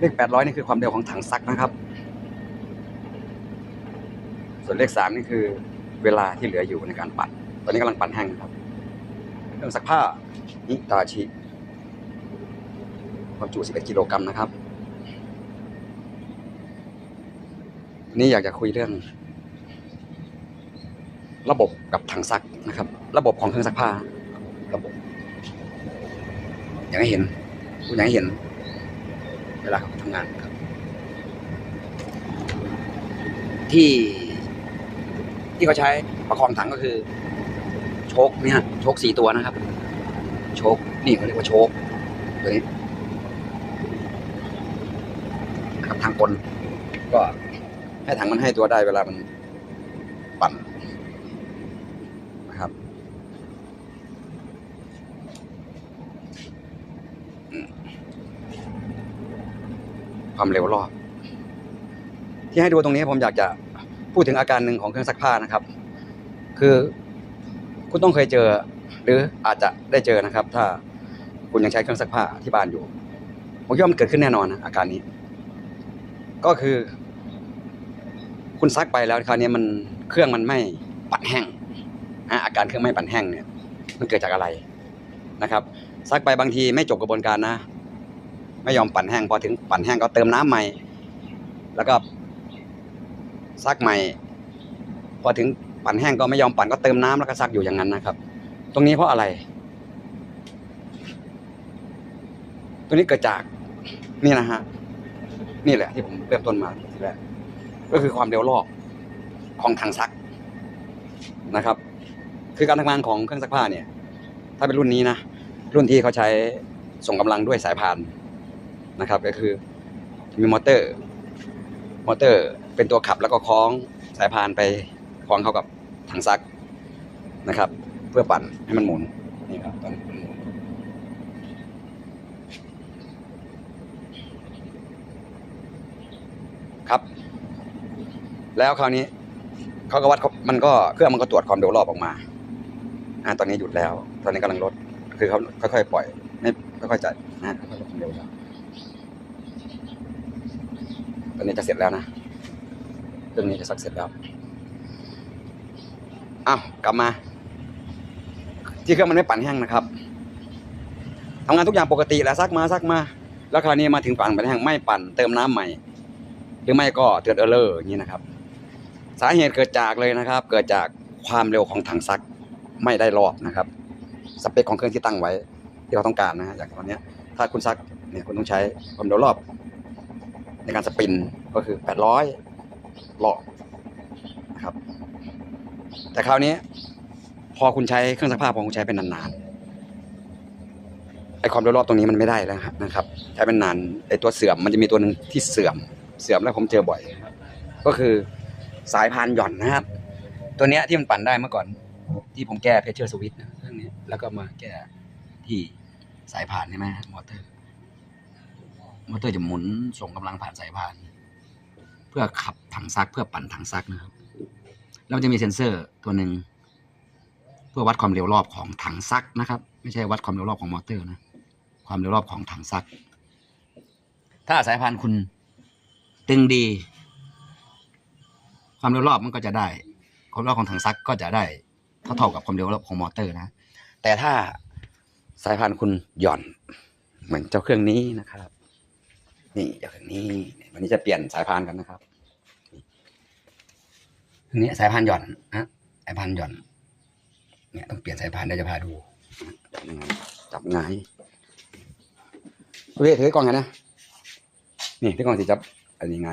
เลขแปดร้อยนี่คือความเร็วของถังซักนะครับ ส่วนเลขสามนี่คือเวลาที่เหลืออยู่ในการปั่น ตอนนี้กำลังปั่นแห้งครับเครื่องซักผ้านิตาชิความจุ 11 กิโลกรัมนะครับ นี่อยากจะคุยเรื่อง ระบบกับถังซักนะครับ ระบบของเครื่องซักผ้าระบบอยากให้เห็นคุณอยากให้เห็น ลาเขาทำงานครับ ที่ที่เขาใช้ประคองถังก็คือ โชคเนี่ยโชคสี่ตัวนะครับ โชคนี่เขาเรียกว่าโชคตัวนี้ครับทางกลก็ให้ถังมันให้ตัวได้เวลามันปั่นนะครับอืม ความเร็วรอบ ที่ให้ดูตรงนี้ผมอยากจะพูดถึงอาการหนึ่งของเครื่องซักผ้านะครับ คือคุณต้องเคยเจอ หรืออาจจะได้เจอนะครับ ถ้าคุณยังใช้เครื่องซักผ้าที่บ้านอยู่ผมคิดว่ามันเกิดขึ้นแน่นอนนะอาการนี้ ก็คือ คุณซักไปแล้วคราวนี้มันเครื่องมันไม่ปั่นแห้งอะอาการเครื่องไม่ปั่นแห้งเนี่ย มันเกิดจากอะไรนะครับ ซักไปบางทีไม่จบกระบวนการนะ ไม่ยอมปั่นแห้งพอถึงปั่นแห้งก็เติมน้ำใหม่ แล้วก็ซักใหม่ พอถึงปั่นแห้งก็ไม่ยอมปั่นก็เติมน้ำแล้วก็ซักอยู่อย่างนั้นนะครับ ตรงนี้เพราะอะไรตัวนี้เกิดจากนี่นะฮะนี่แหละที่ผมเริ่มต้นมาทีแรกก็คือความเร็วรอบของถังซักนะครับ คือการทำงานของเครื่องซักผ้าเนี่ย ถ้าเป็นรุ่นนี้นะรุ่นที่เขาใช้ส่งกำลังด้วยสายพาน นะครับ ก็คือมีมอเตอร์ มอเตอร์เป็นตัวขับแล้วก็คล้องสายพานไปคล้องเข้ากับถังซักนะครับ เพื่อปั่นให้มันหมุนนี่ครับตอนมันหมุนครับ แล้วคราวนี้เขาก็วัดมันก็เครื่องมันก็ตรวจความเร็วรอบออกมาอ่าตอนนี้หยุดแล้ว ตอนนี้กำลังลด คือเขาค่อยๆปล่อย ไม่ค่อยๆจัดนะค่อยๆลดความเร็วแล้วต อนนี้จะเสร็จแล้วนะเครื่องนี้จะสักเสร็จแล้วอ้าวกลับมา ที่เครื่องมันไม่ปั่นแห้งนะครับทำงานทุกอย่างปกติแหล้วซักมาซักมา แล้วคราวนี้มาถึงปั่นปั่นแห้งไม่ปั่นเติมน้ำใหม่ หรือไม่ก็เตือนเออร์เลอร์อย่างนี้นะครับ สาเหตุเกิดจากเลยนะครับ เกิดจากความเร็วของถังซักไม่ได้รอบนะครับ สเปคของเครื่องที่ตั้งไว้ ที่เราต้องการนะฮะอย่างตอนนี้ถ้าคุณซักเนี่ยคุณต้องใช้ความเร็วรอบ การสปินก็คือ 800รอบนะครับ แต่คราวนี้ พอคุณใช้เครื่องซักผ้าพอคุณใช้เป็นนานๆไอความเร็วรอบตรงนี้มันไม่ได้แล้วนะครับ ใช้เป็นนานไอตัวเสื่อมมันจะมีตัวหนึ่งที่เสื่อมเสื่อมแล้วผมเจอบ่อย ก็คือสายพานหย่อนนะครับ ตัวเนี้ยที่มันปั่นได้เมื่อก่อน ที่ผมแก้เพชเชอร์สวิตช์เรื่องนี้แล้วก็มาแก้ที่สายพานใช่ไหมมอเตอร์ มอเตอร์จะหมุนส่งกำลังผ่านสายพาน เพื่อขับถังซักเพื่อปั่นถังซักนะครับแล้วมันจะมีเซ็นเซอร์ตัวหนึ่งเพื่อวัดความเร็วรอบของถังซักนะครับ ไม่ใช่วัดความเร็วรอบของมอเตอร์นะความเร็วรอบของถังซัก ถ้าสายพานคุณตึงดี ความเร็วรอบมันก็จะได้ ความเร็วรอบของถังซักก็จะได้เท่าๆกับความเร็วรอบของมอเตอร์นะ แต่ถ้าสายพานคุณหย่อน เหมือนเจ้าเครื่องนี้นะครับ นี่เจ้าเครื่องนี้วันนี้จะเปลี่ยนสายพานกันนะครับเครื่องนี้สายพานหย่อนนะสายพานหย่อน เนี่ยต้องเปลี่ยนสายพานเดี๋ยวจะพาดูจับยังไงจับไงายโอเคถือกล้องไงนะนี่ถือกล้องสิจับอันนี้ไง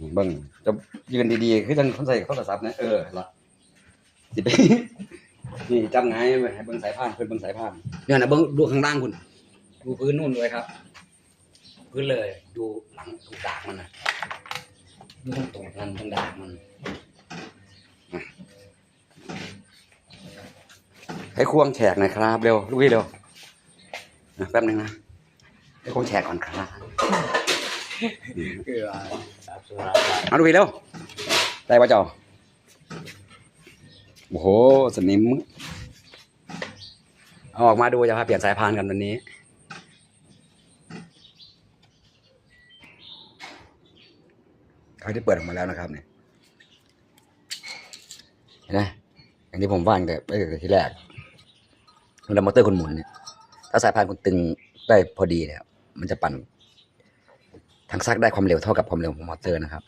นี่เบิ้งจะยืนดีๆคือจังคนใส่โทรศัพท์นะเออละสิไปนี่จับไงายไว้ให้เบิ้งสายพานเพิ่นเบิ้งสายพานเนี่ยนะเบิ้งดูข้างล่างคุณดูพื้นนู่นด้วยครับ พื้นเลย ดูหลังดูดากมันนะดูตรงตรงนั้นตรงดากมันอะให้ควงแฉกหน่อยครับเร็วลูกพี่เร็วนะแป๊บนึงนะให้ควงแฉกก่อนครับคือว่าสาธุระมาลูกพี่เร็วได้ป่ะเจ้าโอ้โหสนิมเอาออกมาดูจะพาเปลี่ยนสายพานกันวันนี้ เขาที่เปิดออกมาแล้วนะครับเนี่ยเห็นไหมอย่างที่ผมว่าตั้งแต่ตั้งแต่ที่แรกเวลามอเตอร์คุณหมุนเนี่ยถ้าสายพานคุณตึงได้พอดีเนี่ยมันจะปั่นทางซักได้ความเร็วเท่ากับความเร็วของมอเตอร์นะครับ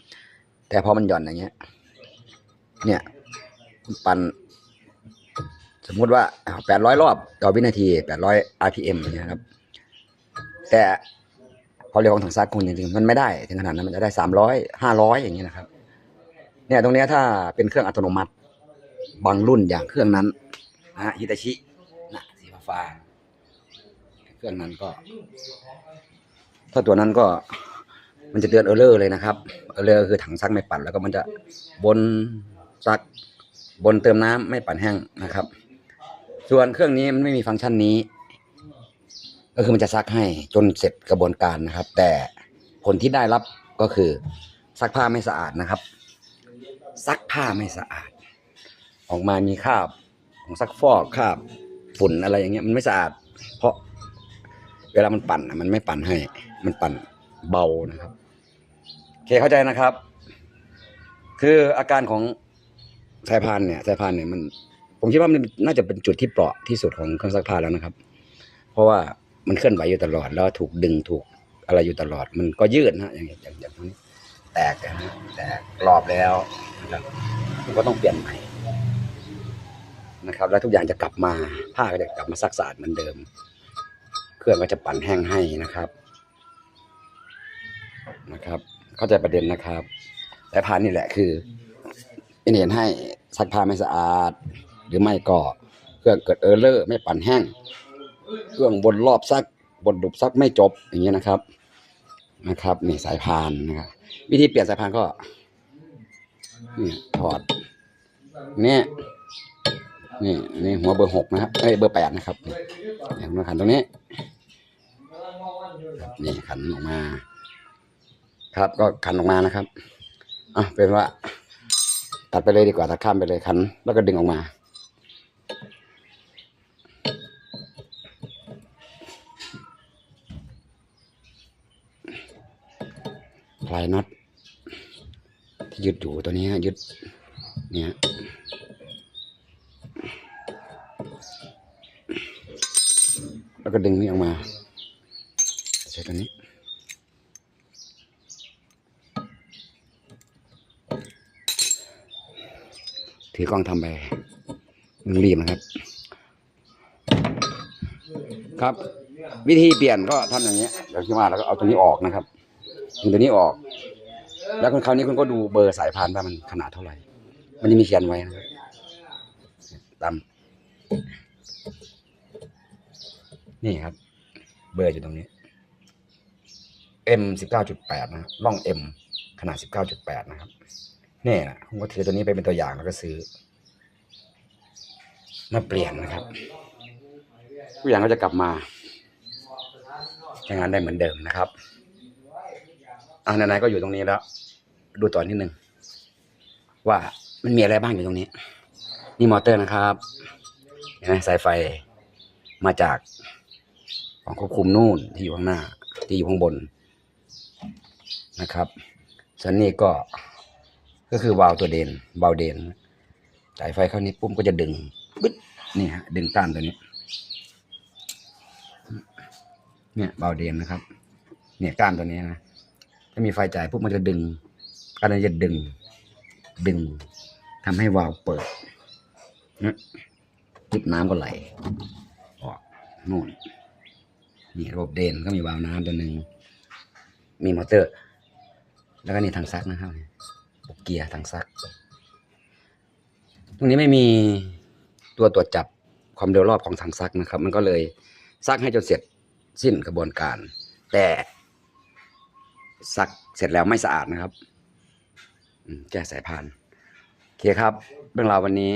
แต่พอมันหย่อนอย่างเงี้ย เนี่ยปั่นสมมุติว่าแปดร้อยรอบต่อวินาทีแปดร้อย RPM อย่างเงี้ยครับ แต่ ความเร็วของถังซักคุณจริงๆมันไม่ได้ถึงขนาดนั้นมันจะได้สามร้อยห้าร้อยอย่างเงี้ยนะครับ เนี่ยตรงเนี้ยถ้าเป็นเครื่องอัตโนมัติ บางรุ่นอย่างเครื่องนั้นนะฮะฮิตาชินะสีฟ้าเครื่องนั้นก็ ถ้าตัวนั้นก็มันจะเตือนเออร์เลอร์เลยนะครับเออร์เลอร์คือถังซักไม่ปั่นแล้วก็มันจะบนซักบนเติมน้ำไม่ปั่นแห้งนะครับ ส่วนเครื่องนี้มันไม่มีฟังก์ชันนี้ ก็คือมันจะซักให้จนเสร็จกระบวนการนะครับ แต่ผลที่ได้รับก็คือ ซักผ้าไม่สะอาดนะครับ ซักผ้าไม่สะอาด ออกมามีคราบของซักฟอกคราบฝุ่นอะไรอย่างเงี้ยมันไม่สะอาด เพราะเวลามันปั่นมันไม่ปั่นให้ มันปั่นเบานะครับโอเคเข้าใจนะครับ คืออาการของสายพานเนี่ยสายพานเนี่ยมัน ผมคิดว่ามันน่าจะเป็นจุดที่เปราะที่สุดของเครื่องซักผ้าแล้วนะครับ เพราะว่า มันเคลื่อนไหวอยู่ตลอด แล้วถูกดึงถูกอะไรอยู่ตลอด มันก็ยืดนะอย่างอย่างอย่างตรงนี้ แตกนะแตกกรอบแล้วนะครับมันก็ต้องเปลี่ยนใหม่นะครับ แล้วทุกอย่างจะกลับมาผ้าก็จะกลับมาซักสะอาดเหมือนเดิม เครื่องก็จะปั่นแห้งให้นะครับ นะครับ เข้าใจประเด็นนะครับแต่พานนี่แหละคือเป็นเหตุให้ซักผ้าไม่สะอาด หรือไม่ก็เครื่องเกิดเออร์เลอร์ไม่ปั่นแห้ง เครื่องบนรอบซักบนดุบซักไม่จบอย่างเงี้ยนะครับ นะครับนี่สายพานนะครับวิธีเปลี่ยนสายพานก็นี่ถอดเนี่ยนี่นี่หัวเบอร์หกนะครับเอ้ยเบอร์แปดนะครับนี่เนี่ยมาขันตรงนี้นี่ขันออกมา ครับก็ขันออกมานะครับอะเป็นว่า ตัดไปเลยดีกว่าตัดข้ามไปเลยขัน แล้วก็ดึงออกมา ลายน็อตที่ยึดอยู่ตัวนี้ยึดเนี่ยแล้วก็ดึงนี่ออกมาใช้ตัวนี้ถือกล้องทำไปมึงรีบนะครับ ครับ วิธีเปลี่ยนก็ทำอย่างนี้ยอย่างที่ว่าแล้วก็เอาตัวนี้ออกนะครับดึงตัวนี้ออก แล้วคนคราวนี้คุณก็ดูเบอร์สายพานว่ามันขนาดเท่าไหร่ มันจะมีเขียนไว้นะตามนี่ครับ เบอร์อยู่ตรงนี้ M สิบเก้าจุดแปดนะร่อง M ขนาดสิบเก้าจุดแปดนะครับนี่นะผมก็ถือตัวนี้ไปเป็นตัวอย่างแล้วก็ซื้อมาเปลี่ยนนะครับทุกอย่างก็จะกลับมาใช้งานได้เหมือนเดิมนะครับอ่าไหนๆก็อยู่ตรงนี้แล้ว ดูต่อนิดนึงว่ามันมีอะไรบ้างอยู่ตรงนี้ นี่มอเตอร์นะครับเห็นไหมสายไฟมาจากของควบคุมนู่นที่อยู่ข้างหน้า ที่อยู่ข้างบนนะครับส่วนนี้ก็ก็คือวาล์วตัวเดนวาล์วเดนสายไฟเข้านี้ปุ๊บก็จะดึงปึ๊ดนี่ฮะดึงต้านตัวนี้ เนี่ยวาเดนนะครับ เนี่ยก้านตัวนี้นะถ้ามีไฟจ่ายปุ๊บมันจะดึง อันนั้นจะดึง ดึงทำให้วาล์วเปิดนะจิบน้ำก็ไหลออกนู่นนี่ระบบเดนก็มีวาล์วน้ำตัวหนึ่งมีมอเตอร์ แล้วก็นี่ทางซักนะครับปกเกียร์ทางซัก ตรงนี้ไม่มีตัวตรวจจับความเร็วรอบของทางซักนะครับ มันก็เลยซักให้จนเสร็จสิ้นกระบวนการ แต่ซักเสร็จแล้วไม่สะอาดนะครับ แก้สายพานโอเคครับ เรื่องราววันนี้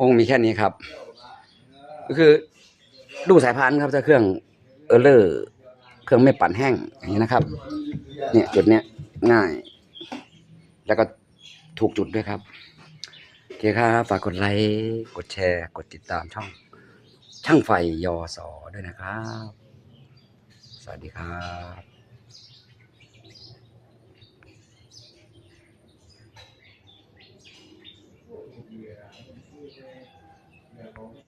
องค์มีแค่นี้ครับ ก็คือดูสายพานครับถ้าเครื่องเออร์เลอร์เครื่องไม่ปั่นแห้งอย่างนี้นะครับ เนี่ยจุดเนี้ยง่าย แล้วก็ถูกจุดด้วยครับโอเคครับฝากกดไลค์กดแชร์ กดติดตามช่อง ช่างไฟยอสอด้วยนะครับ สวัสดีครับ